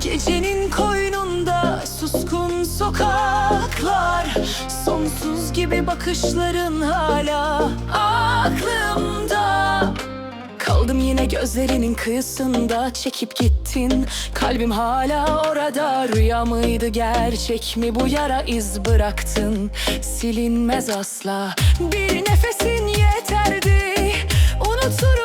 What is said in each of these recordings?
Gecenin koynunda suskun sokaklar Sonsuz gibi bakışların hala gözlerinin kıyısında çekip gittin. Kalbim hala orada rüya mıydı gerçek mi? Bu yara iz bıraktın. Silinmez asla. Bir nefesin yeterdi. Unuturum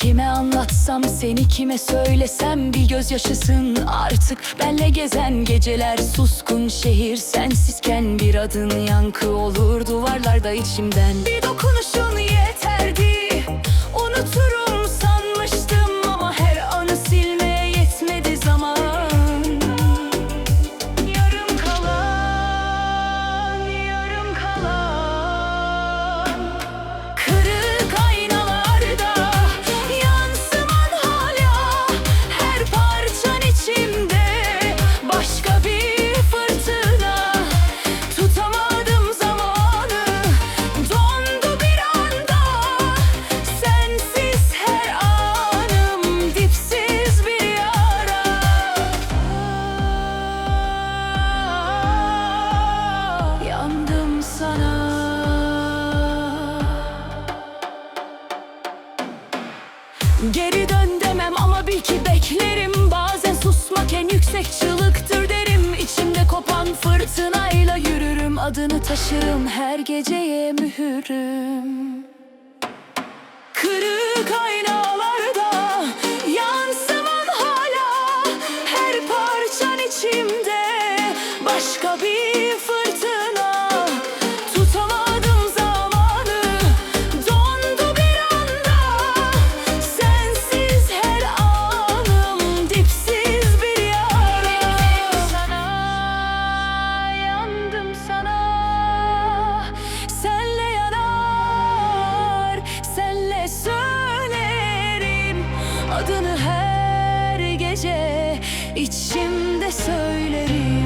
Kime anlatsam seni kime söylesem bir gözyaşısın artık. Benle gezen geceler suskun şehir sensizken bir adın yankı olur duvarlarda içimden. Bir dokunuşun yeterdi unuturum Geri dön demem ama bil ki beklerim. Bazen susmak en yüksek çığlıktır derim. İçimde kopan fırtınayla yürürüm. Adını taşırım her geceye mühürüm senle söylerim. Adını her gece içimde söylerim